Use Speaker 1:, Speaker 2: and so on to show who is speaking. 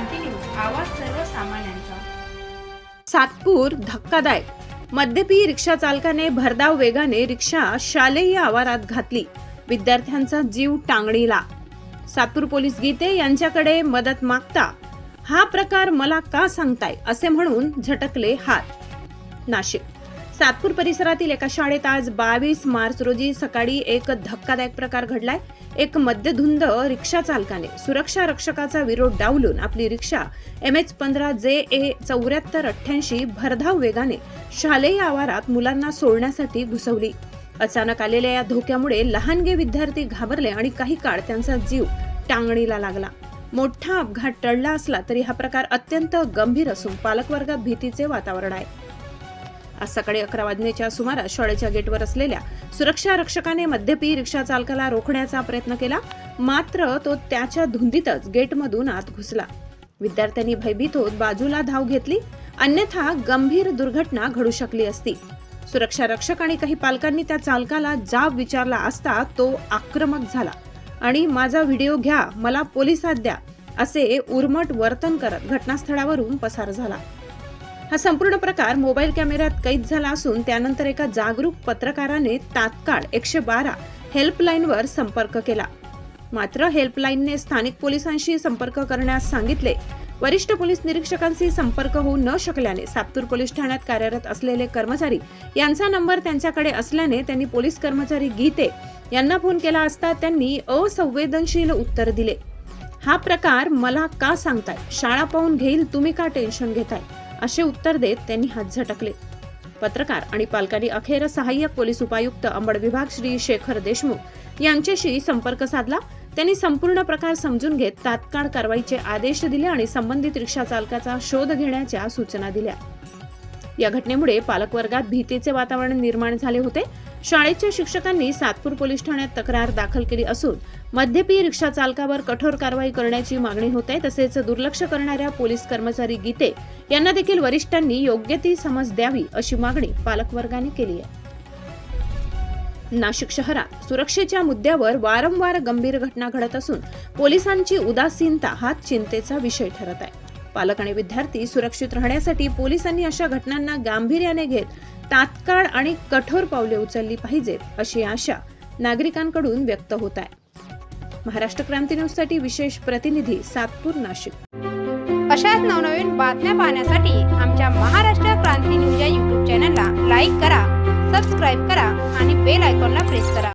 Speaker 1: क्रांती news आवाज सर्वसामान्यांचा.
Speaker 2: सातपूर धक्कादायक. मद्यपी रिक्षा चालकाने भरधाव वेगाने रिक्षा शालेय आवारात घातली. विद्यार्थ्यांचा जीव टांगणीला. सातपूर पोलीस गीते यांच्याकडे मदत मागता. हा प्रकार मला का सांगताय असे म्हणून झटकले हात. नाशिक. सातपूर परिसरातील एका शाळेत आज बावीस मार्च रोजी सकाळी एक धक्कादायक प्रकार घडलाय. एक मद्यधुंद रिक्षा चालकाने सुरक्षा रक्षकाचा विरोध डावलून आपली रिक्षा एम एच पंधरा जे ए चौऱ्याहत्तर अठ्ठ्याऐंशी भरधाव वेगाने शालेय आवारात मुलांना सोडण्यासाठी घुसवली. अचानक आलेल्या या धोक्यामुळे लहानगे विद्यार्थी घाबरले आणि काही काळ त्यांचा जीव टांगणीला लागला. मोठा अपघात टळला असला तरी हा प्रकार अत्यंत गंभीर असून पालकवर्गात भीतीचे वातावरण आहे. आज सकाळी अकरा वाजण्याच्या सुमारास शाळेच्या गेटवर असलेल्या सुरक्षा रक्षकाने मद्यपी रिक्षा चालकाला रोखण्याचा प्रयत्न केला. मात्र तो त्याच्या धुंदीतच गेटमधून आत घुसला. विद्यार्थ्यांनी भयभीत होत बाजूला धाव घेतली. अन्यथा गंभीर दुर्घटना घडू शकली असती. सुरक्षा रक्षक आणि काही पालकांनी त्या चालकाला जाब विचारला असता तो आक्रमक झाला. आणि माझा व्हिडिओ घ्या मला पोलिसात द्या असे उर्मट वर्तन करत घटनास्थळावरून पसार झाला. हा संपूर्ण प्रकार मोबाईल कॅमेऱ्यात कैद झाला असून त्यानंतर एका जागरूक पत्रकाराने तात्काळ एकशे बारा हेल्पलाईनवर संपर्क केला. मात्र हेल्पलाईनने स्थानिक पोलिसांशी संपर्क करण्यास सांगितले. वरिष्ठ पोलीस निरीक्षकांशी संपर्क होऊ न शकल्याने सातूर पोलीस ठाण्यात कार्यरत असलेले कर्मचारी यांचा नंबर त्यांच्याकडे असल्याने त्यांनी पोलीस कर्मचारी गीते यांना फोन केला असता त्यांनी असंवेदनशील उत्तर दिले. हा प्रकार मला का सांगताय? शाळा पाहून घेईल तुम्ही का टेन्शन घेताय? असे उत्तर देत त्यांनी हात झटकले. पत्रकार आणि पालकांनी अखेर सहाय्यक पोलीस उपायुक्त अंबड विभाग श्री शेखर देशमुख यांच्याशी संपर्क साधला. त्यांनी संपूर्ण प्रकार समजून घेत तात्काळ कारवाईचे आदेश दिले आणि संबंधित रिक्षा चालकाचा शोध घेण्याच्या सूचना दिल्या. या घटनेमुळे पालकवर्गात भीतीचे वातावरण निर्माण झाले होते. शाळेच्या शिक्षकांनी सातपूर पोलीस ठाण्यात तक्रार दाखल केली असून मद्यपी रिक्षा चालकावर कठोर कारवाई करण्याची मागणी होते तसेच दुर्लक्ष करणाऱ्या पोलीस कर्मचारी गीते यांना देखील वरिष्ठांनी योग्य ती समज द्यावी अशी मागणी पालकवर्गाने केली आहे. नाशिक शहरात सुरक्षेच्या मुद्द्यावर वारंवार गंभीर घटना घडत असून पोलिसांची उदासीनता हा चिंतेचा विषय ठरत आहे. पालक आणि विद्यार्थी सुरक्षित राहण्यासाठी पोलिसांनी अशा घटनांना गांभीर्याने घेत तात्काळ आणि कठोर पावले उचलली पाहिजेत अशी आशा नागरिकांकडून व्यक्त होत आहे. महाराष्ट्र क्रांती न्यूजसाठी विशेष प्रतिनिधी सातपूर नाशिक.
Speaker 3: अशाच नवनवीन बातम्या पाहण्यासाठी आमच्या महाराष्ट्र क्रांती न्यूज या युट्यूब चॅनलला लाईक करा सबस्क्राईब करा आणि बेल आयकॉनला प्रेस करा.